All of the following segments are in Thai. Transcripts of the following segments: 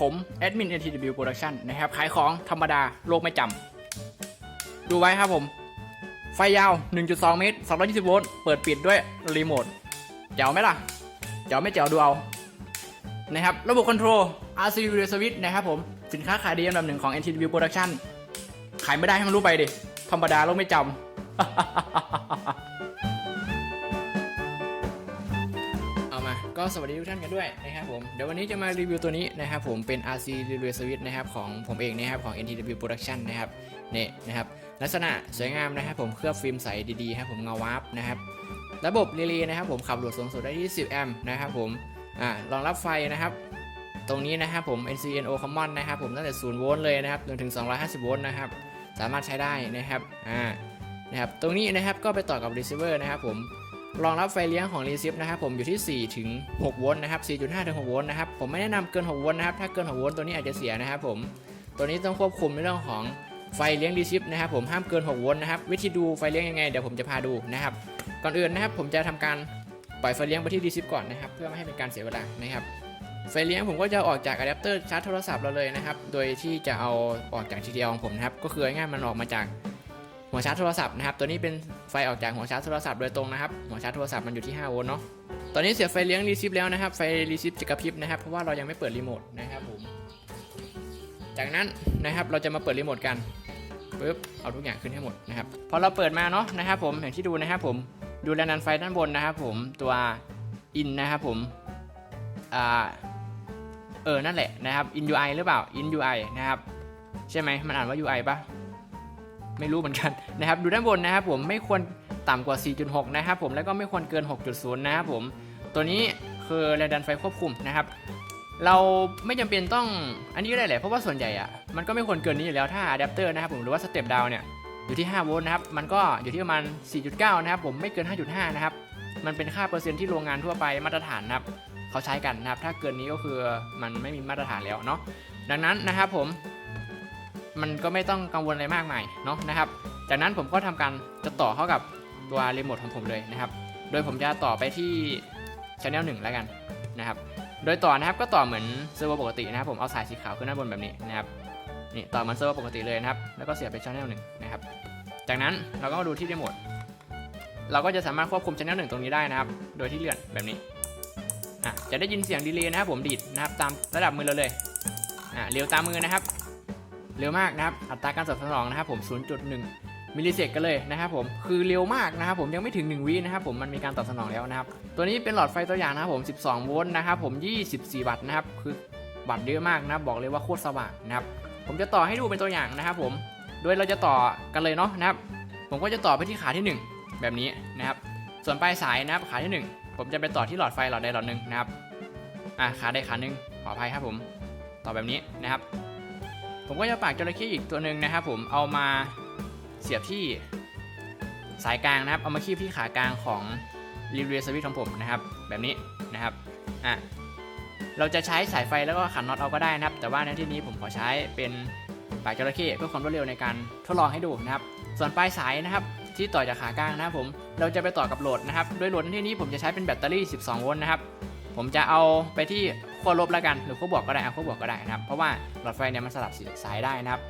ผมแอดมิน NTW Production นะครับขายของธรรมดาโลกไม่จำดูไว้ครับผม ไฟยาว 1.2 เมตร 220 โวลต์เปิดปิดด้วยรีโมทเจ๋วไหมล่ะเจ๋วไม่เจ๋วดูเอานะครับระบบคอนโทรล RC Radio Switch นะครับผม สินค้าขายดีอันดับหนึ่งของ NTW Production ขายไม่ได้ให้มันรู้ไปดิ ธรรมดาโลกไม่จำ ก็สวัสดีทุกท่านกันด้วยนะครับผม เดี๋ยววันนี้จะมารีวิวตัวนี้นะครับผมเป็น RC Relay Switch นะครับของผมเองนะครับของ NTW Production นะครับเนี่ยนะครับลักษณะสวยงามนะครับผมเคลือบฟิล์มใสดีๆครับผมเงาวาร์ปนะครับระบบรีเลย์นะครับผมขับโหลดสูงสุดได้ที่ 10 แอมป์นะครับผมอ่ารองรับไฟนะครับตรงนี้นะครับผม NCNO Common นะครับผมตั้งแต่0โวลต์เลยนะครับจนถึง 250 โวลต์นะครับสามารถใช้ได้นะครับอ่านะครับตรงนี้นะครับก็ไปต่อกับ receiver นะครับผม รองรับไฟเลี้ยงของ receive นะครับผมอยู่ที่4ถึง6โวลต์นะครับ4.5ถึง6โวลต์นะครับผมไม่แนะนำเกิน6โวลต์นะครับถ้าเกิน6โวลต์ตัวนี้อาจจะเสียนะครับผมตัวนี้ต้องควบคุมในเรื่องของไฟเลี้ยง receive นะครับผมห้ามเกิน6โวลต์นะครับวิธีดูไฟเลี้ยงยังไงเดี๋ยวผมจะพาดูนะครับก่อนอื่นนะครับผมจะทำการปล่อยไฟเลี้ยงไปที่ receive ก่อนนะครับเพื่อไม่ให้เป็นการเสียเวลานะครับไฟเลี้ยงผมก็จะออกจากอะแดปเตอร์ชาร์จโทรศัพท์เราเลยนะครับโดยที่จะเอาออกจาก TTL ของผมนะครับก็คือง่ายมันออกมาจาก หัวชาร์จโทรศัพท์นะครับ ตัวนี้เป็นไฟออกจากหัวชาร์จโทรศัพท์โดยตรงนะครับ หัวชาร์จโทรศัพท์มันอยู่ที่ 5 โวลต์เนาะ ตอนนี้เสียบไฟเลี้ยงรีซิฟแล้วนะครับ ไฟรีซิฟจะกระพริบนะครับ เพราะว่าเรายังไม่เปิดรีโมทนะครับผม จากนั้นนะครับเราจะมาเปิดรีโมทกันปึ๊บ เอาทุกอย่างขึ้นให้หมดนะครับ พอเราเปิดมาเนาะนะครับผม อย่างที่ดูนะครับผม ดูแรงดันไฟด้านบนนะครับผม ตัวอินนะครับผม อ่า เออ นั่นแหละนะครับ in UI หรือเปล่า in UI นะครับ ใช่ไหมมันอ่านว่า UI ปะ ไม่รู้เหมือนกันนะครับดูด้านบนนะครับผมไม่ควรต่ำกว่า 4.6 นะครับผมแล้วก็ไม่ควรเกิน 6.0 นะครับผมตัวนี้คือแรงดันไฟควบคุมนะครับเราไม่จำเป็นต้องอันนี้ก็ได้แหละเพราะว่าส่วนใหญ่อะมันก็ไม่ควรเกินนี้อยู่แล้วถ้าอะแดปเตอร์นะครับผมหรือว่าสเต็ปดาวเนี่ยอยู่ที่ 5 โวลต์นะครับมันก็อยู่ที่ประมาณ 4.9 นะครับผมไม่เกิน 5.5 นะครับมันเป็นค่าเปอร์เซ็นต์ที่โรงงานทั่วไปมาตรฐานนะครับเขาใช้กันนะครับถ้าเกินนี้ก็คือมันไม่มีมาตรฐานแล้วเนาะดังนั้นนะครับผม มันก็ไม่ต้องกังวลอะไรมากมายเนาะนะครับ จากนั้นผมก็ทำการจะต่อเข้ากับตัวรีโมทของผมเลยนะครับ โดยผมจะต่อไปที่ช anel 1แล้วกันนะครับ โดยต่อนะครับก็ต่อเหมือนเซิร์ฟเวอร์ปกตินะครับ ผมเอาสายสีขาวขึ้นด้านบนแบบนี้นะครับ นี่ต่อเหมือนเซิร์ฟเวอร์ปกติเลยนะครับ แล้วก็เสียบไปช anel 1นะครับ จากนั้นเราก็มาดูที่รีโมท เราก็จะสามารถควบคุมช anel 1ตรงนี้ได้นะครับ โดยที่เลื่อนแบบนี้อะจะได้ยินเสียงดีเลย์นะครับผมดีดนะครับตามระดับมือเราเลยอะเร็วตามมือนะครับ เร็วมากนะครับ อัตราการตอบสนองนะครับผม 0.1 มิลลิเซกกันเลยนะครับผม คือเร็วมากนะครับผมยังไม่ถึง 1 วินะครับผมมันมีการตอบสนองแล้วนะครับ ตัวนี้เป็นหลอดไฟตัวอย่างนะครับผม 12 โวลต์นะครับผม 24 วัตต์นะครับ คือวัตต์เยอะมากนะครับ บอกเลยว่าโคตรสว่างนะครับ ผมจะต่อให้ดูเป็นตัวอย่างนะครับผม โดยเราจะต่อกันเลยเนาะนะครับ ผมก็จะต่อไปที่ขาที่ 1 แบบนี้นะครับ ส่วนปลายสายนะครับขาที่ 1 ผมจะไปต่อที่หลอดไฟหลอดใดหลอดหนึ่งนะครับ อะขาใดขาหนึ่งขออภัยครับผม ต่อแบบนี้นะครับ ผมก็จะปากจระเข้อีกตัวหนึ่งนะครับผมเอามาเสียบที่สายกลางนะครับ เอามาคีบที่ขากลางของรีเรียสวิตของผมนะครับ แบบนี้นะครับอะเราจะใช้สายไฟแล้วก็ขันน็อตเอาก็ได้นะครับ แต่ว่าในที่นี้ผมขอใช้เป็นปากจระเข้เพื่อความรวดเร็วในการทดลองให้ดูนะครับ ส่วนปลายสายนะครับที่ต่อจากขากลางนะครับผมเราจะไปต่อกับโหลดนะครับโดยโหลดในที่นี้ผมจะใช้เป็นแบตเตอรี่ 12 โวลต์นะครับ ผมจะเอาไปที่ ขั้วลบแล้วกันหรือขั้วบวกก็ได้เอาขั้วบวกก็ได้นะครับ เพราะว่าหลอดไฟเนี่ยมันสลับสายได้นะครับ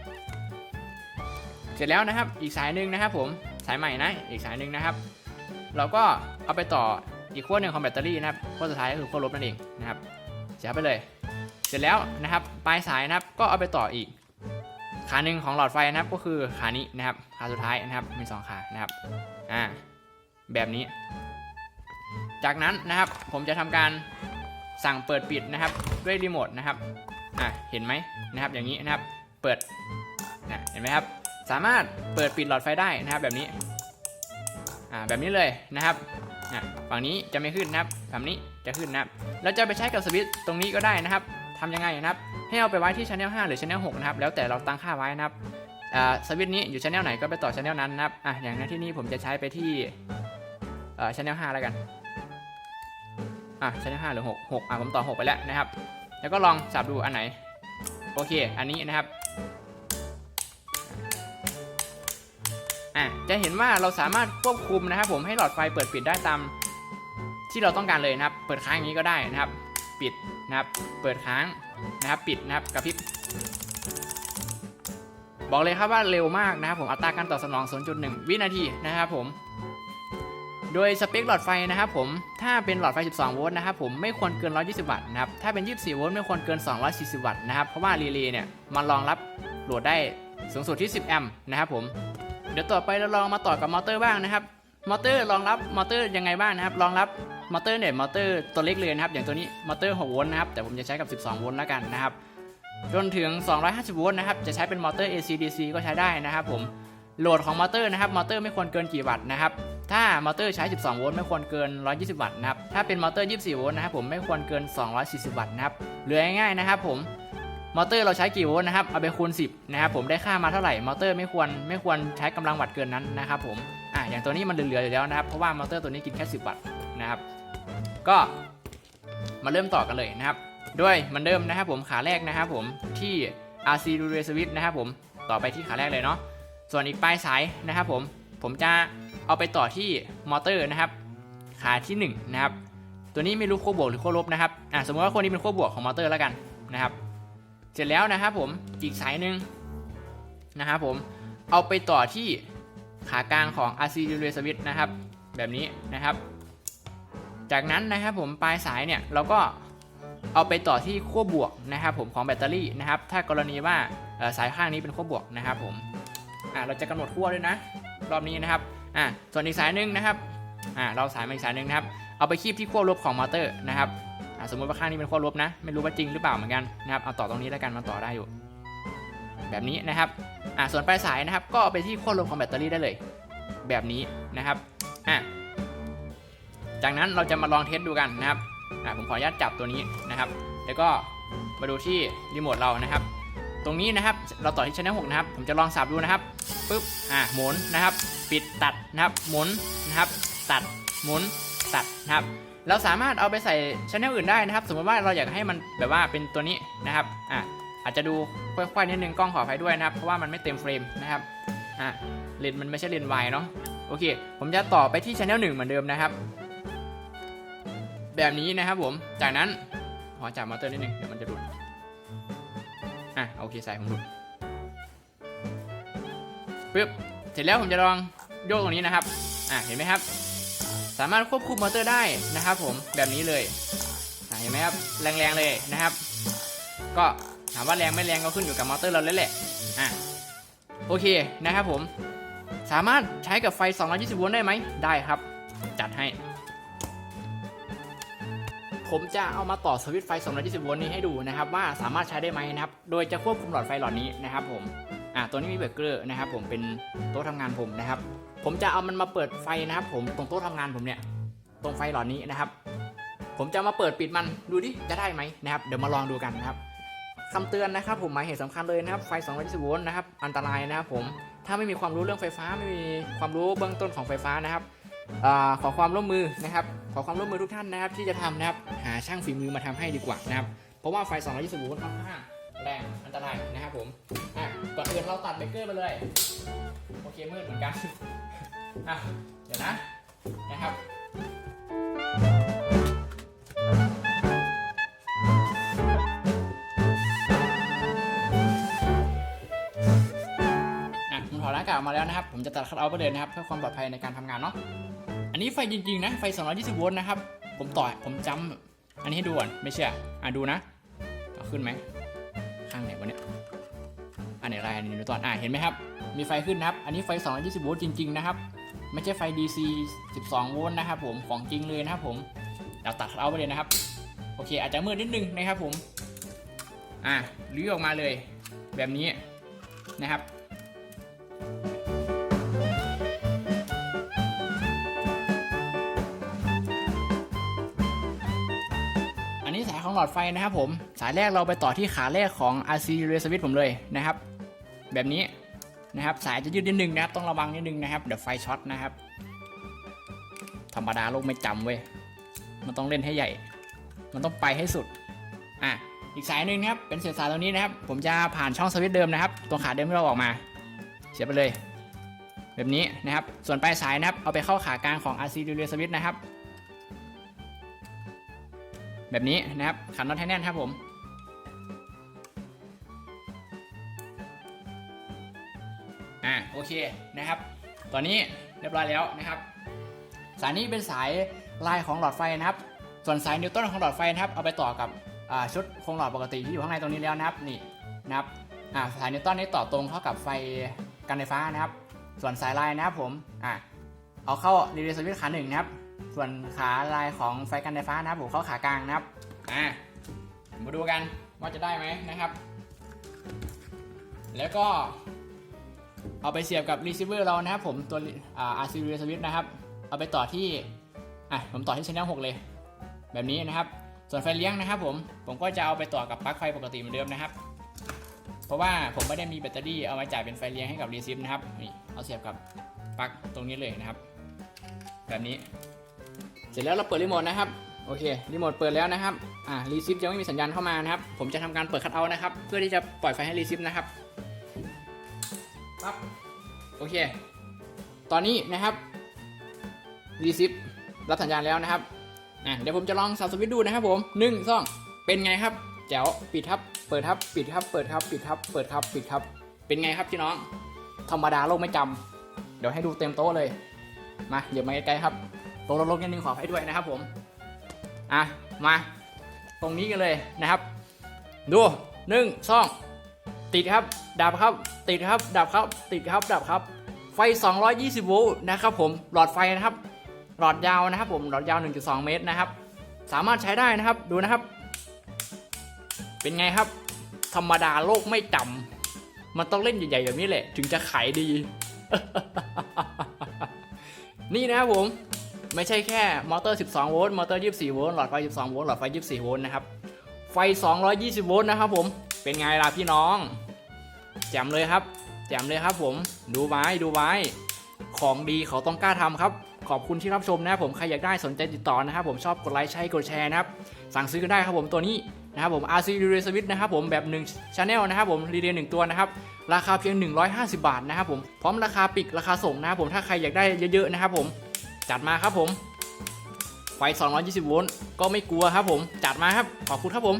เสร็จแล้วนะครับอีกสายหนึ่งนะครับ ผมสายใหม่นะอีกสายหนึ่งนะครับ เราก็เอาไปต่ออีกขั้วหนึ่งของแบตเตอรี่นะครับขั้วสุดท้ายก็คือขั้วลบนั่นเองนะครับเสียไปเลย เสร็จแล้วนะครับปลายสายนะครับก็เอาไปต่ออีก ขาหนึ่งของหลอดไฟนะครับก็คือขานี้นะครับขาสุดท้ายนะครับมีสองขานะครับอ่าแบบนี้ จากนั้นนะครับผมจะทำการ สั่งเปิดปิดนะครับด้วยรีโมทนะครับอะเห็นไหมนะครับอย่างนี้นะครับเปิดนะเห็นไหมครับสามารถเปิดปิดหลอดไฟได้นะครับแบบนี้อ่าแบบนี้เลยนะครับอะฝั่งนี้จะไม่ขึ้นนะครับฝั่งนี้จะขึ้นนะครับเราจะไปใช้กับสวิตช์ตรงนี้ก็ได้นะครับทำยังไงนะครับให้เอาไปไว้ที่ช anel 5 หรือช anel 6นะครับแล้วแต่เราตั้งค่าไว้นะครับอ่าสวิตช์นี้อยู่ช anel ไหนก็ไปต่อช anel นั้นนะครับอะอย่างในที่นี้ผมจะใช้ไปที่เอ่อช anel 5แล้วกัน อะช anel 5หรือ6 6อะผมต่อ6ไปแล้วนะครับ แล้วก็ลองสับดูอันไหน โอเค อันนี้นะครับอะจะเห็นว่าเราสามารถควบคุมนะครับ ผมให้หลอดไฟเปิดปิดได้ตามที่เราต้องการเลยนะครับ เปิดค้างอย่างนี้ก็ได้นะครับ ปิดนะครับ เปิดค้างนะครับ ปิดนะครับกระพริบบอกเลยครับว่าเร็วมากนะครับผมอัตราการตอบสนอง 0.1 วินาทีนะครับผม โดยสเปคหลอดไฟนะครับผม ถ้าเป็นหลอดไฟ 12 โวลต์นะครับผมไม่ควรเกิน 120 วัตต์นะครับ ถ้าเป็น 24 โวลต์ไม่ควรเกิน 240 วัตต์นะครับ เพราะว่ารีเลย์เนี่ยมันรองรับโหลดได้สูงสุดที่ 10 แอมป์นะครับผม เดี๋ยวต่อไปเราลองมาต่อกับมอเตอร์บ้างนะครับ มอเตอร์รองรับมอเตอร์ยังไงบ้างนะครับ รองรับมอเตอร์เนี่ยมอเตอร์ตัวเล็กเลยนะครับ อย่างตัวนี้มอเตอร์ 6 โวลต์นะครับ แต่ผมจะใช้กับ 12 โวลต์แล้วกันนะครับ จนถึง 250 โวลต์นะครับ จะใช้เป็นมอเตอร์ AC DC ก็ใช้ได้นะครับผม โหลดของมอเตอร์นะครับ มอเตอร์ไม่ควรเกินกี่วัตต์นะครับ ถ้ามอเตอร์ใช้ 12 โวลต์ไม่ควรเกิน 120 วัตต์นะครับ ถ้าเป็นมอเตอร์ 24 โวลต์นะครับผมไม่ควรเกิน 240 วัตต์นะครับเหลือง่ายๆนะครับผมมอเตอร์เราใช้กี่โวลต์นะครับเอาไปคูณ 10 นะครับผมได้ค่ามาเท่าไหร่มอเตอร์ไม่ควรไม่ควรใช้กำลังวัตต์เกินนั้นนะครับผมอะอย่างตัวนี้มันเหลือๆอยู่แล้วนะครับเพราะว่ามอเตอร์ตัวนี้กินแค่ 10 วัตต์นะครับ ก็มาเริ่มต่อกันเลยนะครับ ด้วยเหมือนเดิมนะครับผมขาแรกนะครับผมที่ RC Relay Switch นะครับผมต่อไปที่ขาแรกเลยเนาะส่วนอีกปลายสายนะครับผม ผมจะเอาไปต่อที่มอเตอร์นะครับ ขาที่1นะครับ ตัวนี้ไม่รู้ขั้วบวกหรือขั้วลบนะครับอะสมมติว่าคนนี้เป็นขั้วบวกของมอเตอร์แล้วกันนะครับ เสร็จแล้วนะครับผมอีกสายหนึ่งนะครับผมเอาไปต่อที่ขากลางของ RC Relay Switch นะครับ แบบนี้นะครับ จากนั้นนะครับผมปลายสายเนี่ยเราก็เอาไปต่อที่ขั้วบวกนะครับ ผมของแบตเตอรี่นะครับ ถ้ากรณีว่าสายข้างนี้เป็นขั้วบวกนะครับผมอ่าเราจะกำหนดขั้วด้วยนะ รอบนี้นะครับอ่าส่วนอีกสายหนึ่งนะครับอ่าเราสายมาอีกสายหนึ่งนะครับเอาไปคีบที่ขั้วลบของมอเตอร์นะครับอ่าสมมติว่าข้างนี้เป็นขั้วลบนะ ไม่รู้ว่าจริงหรือเปล่าเหมือนกันนะครับเอาต่อตรงนี้แล้วกันมันต่อได้อยู่ แบบนี้นะครับอ่าส่วนปลายสายนะครับ ก็เอาไปที่ขั้วลบของแบตเตอรี่ได้เลย แบบนี้นะครับอ่าจากนั้นเราจะมาลองเทสดูกันนะครับอ่าผมขออนุญาตจับตัวนี้นะครับ แล้วก็มาดูที่รีโมทเรานะครับ ตรงนี้นะครับ เราต่อที่ชั้น6นะครับ ผมจะลองสับดูนะครับปุ๊บอ่าหมุนนะครับ ปิดตัดนะครับ หมุนนะครับ ตัดหมุนตัดนะครับ เราสามารถเอาไปใส่ชั้นอื่นได้นะครับ สมมติว่าเราอยากให้มันแบบว่าเป็นตัวนี้นะครับอ่าอาจจะดูค่อยๆนิดนึงกล้องขออภัยด้วยนะครับ เพราะว่ามันไม่เต็มเฟรมนะครับอ่าเลนมันไม่ใช่เลนวายเนาะโอเค ผมจะต่อไปที่ชั้นหนึ่งเหมือนเดิมนะครับแบบนี้นะครับผม จากนั้นขอจับมอเตอร์นิดนึงเดี๋ยวมันจะหลุด โอเคสายผมหลุดปึ๊บเสร็จแล้วผมจะลองโยกตรงนี้นะครับ อะเห็นไหมครับ สามารถควบคุมมอเตอร์ได้นะครับ ผมแบบนี้เลยอะเห็นไหมครับแรงๆเลยนะครับ ก็ถามว่าแรงไม่แรงก็ขึ้นอยู่กับมอเตอร์เราแล้วแหละอะโอเคนะครับผม สามารถใช้กับไฟ 220 โวลต์ได้ไหมได้ครับ จัดให้ ผมจะเอามาต่อสวิตช์ไฟ 220 โวลต์นี้ให้ดูนะครับว่าสามารถใช้ได้ไหมนะครับ โดยจะควบคุมหลอดไฟหลอดนี้นะครับผม อ่าตัวนี้มีเบรกเกอร์นะครับผมเป็นโต๊ะทำงานผมนะครับ ผมจะเอามันมาเปิดไฟนะครับ ผมตรงโต๊ะทำงานผมเนี่ย ตรงไฟหลอดนี้นะครับ ผมจะมาเปิดปิดมันดูดิจะได้ไหมนะครับ เดี๋ยวมาลองดูกันนะครับคำเตือนนะครับผมหมายเหตุสำคัญเลยนะครับไฟ 220 โวลต์นะครับอันตรายนะครับผมถ้าไม่มีความรู้เรื่องไฟฟ้าไม่มีความรู้เบื้องต้นของไฟฟ้านะครับอขอความร่วมมือนะครับ ขอความร่วมมือทุกท่านนะครับที่จะทำนะครับหาช่างฝีมือมาทำให้ดีกว่านะครับ เพราะว่าไฟ 220โวลต์ค่อนข้างแรงอันตรายนะครับผมอะก่อนอื่นเราตัดเบรกเกอร์ไปเลย โอเคมืดเหมือนกันอะเดี๋ยวนะนะครับอะผมถอดหน้ากากมาแล้วนะครับ ผมจะตัดคัทเอาไปเลยนะครับ เพื่อความปลอดภัยในการทำงานเนาะ นนี้ไฟจริงๆนะไฟ 220 โวลต์นะครับ ผมต่อผมจำอันนี้ให้ดูก่อนไม่เชื่ออะดูนะเอาขึ้นไหมข้างไหนวะเนี่ยอันไหนอะไรอันนี้ดูตอนอะเห็นไหมครับ มีไฟขึ้นนะครับ อันนี้ไฟ 220 โวลต์จริงๆนะครับ ไม่ใช่ไฟ DC 12 โวลต์นะครับผมของจริงเลยนะครับผมเดี๋ยวตัดเอาไปเลยนะครับ โอเค อาจจะมืดนิดนึงนะครับผม อะลื้อออกมาเลย แบบนี้นะครับ นนี้สายของหลอดไฟนะครับผม สายแรกเราไปต่อที่ขาแรกของ RC Relay Switch ผมเลยนะครับ แบบนี้นะครับ สายจะยืดนิดนึงนะครับ ต้องระวังนิดนึงนะครับ เดี๋ยวไฟช็อตนะครับ ธรรมดาโลกไม่จำเว้ย มันต้องเล่นให้ใหญ่ มันต้องไปให้สุด อะ อีกสายหนึ่งนะครับ เป็นเศษสายตรงนี้นะครับ ผมจะผ่านช่องสวิตช์เดิมนะครับตรงขาเดิมที่เราออกมา เสียบไปเลย แบบนี้นะครับ ส่วนปลายสายนะครับ เอาไปเข้าขากลางของ RC Relay Switch นะครับ แบบนี้นะครับขันน็อตให้แน่นครับผมอ่าโอเคนะครับ ตอนนี้เรียบร้อยแล้วนะครับ สายนี้เป็นสายลายของหลอดไฟนะครับ ส่วนสายนิวตันของหลอดไฟนะครับ เอาไปต่อกับชุดโครงหลอดปกติที่อยู่ข้างในตรงนี้แล้วนะครับนี่นะครับอ่าสายนิวตันนี้ต่อตรงเข้ากับไฟกันไฟฟ้านะครับ ส่วนสายลายนะครับผมอ่าเอาเข้ารีเลย์สวิตช์ขาหนึ่งนะครับ ส่วนขาลายของไฟกันไฟฟ้านะครับผมเข้าขากลางนะครับอ่ามาดูกันว่าจะได้ไหมนะครับ แล้วก็เอาไปเสียบกับรีเซิเวอร์เรานะครับผมตัวอ่า RC Relay Switch นะครับ เอาไปต่อที่อะผมต่อที่ Channel 6 เลย แบบนี้นะครับ ส่วนไฟเลี้ยงนะครับผมผมก็จะเอาไปต่อกับปลั๊กไฟปกติเหมือนเดิมนะครับ เพราะว่าผมไม่ได้มีแบตเตอรี่เอามาจ่ายเป็นไฟเลี้ยงให้กับรีซิฟนะครับนี่เอาเสียบกับปลั๊กตรงนี้เลยนะครับ แบบนี้ เสร็จแล้วเราเปิดรีโมทนะครับโอเครีโมทเปิดแล้วนะครับอ่ารีซิฟยังไม่มีสัญญาณเข้ามานะครับผมจะทำการเปิดคัทเอานะครับ เพื่อที่จะปล่อยไฟให้รีซิฟนะครับปั๊บโอเค ตอนนี้นะครับรีซิฟรับสัญญาณแล้วนะครับอะเดี๋ยวผมจะลองสับสวิตช์ดูนะครับผมหนึ่งสองเป็นไงครับแจ๋วปิดครับ เปิดครับ ปิดครับ เปิดครับ ปิดครับ เปิดครับ ปิดครับ เป็นไงครับพี่น้อง ธรรมดาโลกไม่จำเดี๋ยวให้ดูเต็มโต๊ะเลย มาเดี๋ยวมาใกล้ๆครับ ต๊ะลกๆนิดนึงขอให้ด้วยนะครับผมอะมาตรงนี้กันเลยนะครับ ดูหนึ่งสองติดครับดับครับ ติดครับดับครับ ติดครับดับครับ ไฟ 220 โวลต์นะครับผมหลอดไฟนะครับ หลอดยาวนะครับผมหลอดยาว 1.2 เมตรนะครับ สามารถใช้ได้นะครับดูนะครับ เป็นไงครับ ธรรมดาโลกไม่จำมันต้องเล่นใหญ่ๆแบบนี้แหละ ถึงจะขายดี นี่นะครับผม ไม่ใช่แค่มอเตอร์ 12 โวลต์ มอเตอร์ 24 โวลต์ หลอดไฟ 12 โวลต์ หลอดไฟ 24 โวลต์นะครับ ไฟ 220 โวลต์นะครับผม เป็นไงล่ะพี่น้อง แจ่มเลยครับ แจ่มเลยครับผม ดูไว้ดูไว้ของดีเขาต้องกล้าทำครับ ขอบคุณที่รับชมนะครับผม ใครอยากได้สนใจติดต่อนะครับผม ชอบกดไลค์ ใช้กดแชร์นะครับ สั่งซื้อกันได้ครับผม ตัวนี้นะครับผม RC Relay Switch นะครับผม แบบ1 Channel นะครับผม รีเลย์1ตัวนะครับราคาเพียง 150 บาทนะครับผม พร้อมราคาปิกราคาส่งนะครับผม ถ้าใครอยากได้เยอะๆนะครับผม จัดมาครับผม ไฟ 220 โวลต์ก็ไม่กลัวครับผม จัดมาครับ ขอบคุณครับผม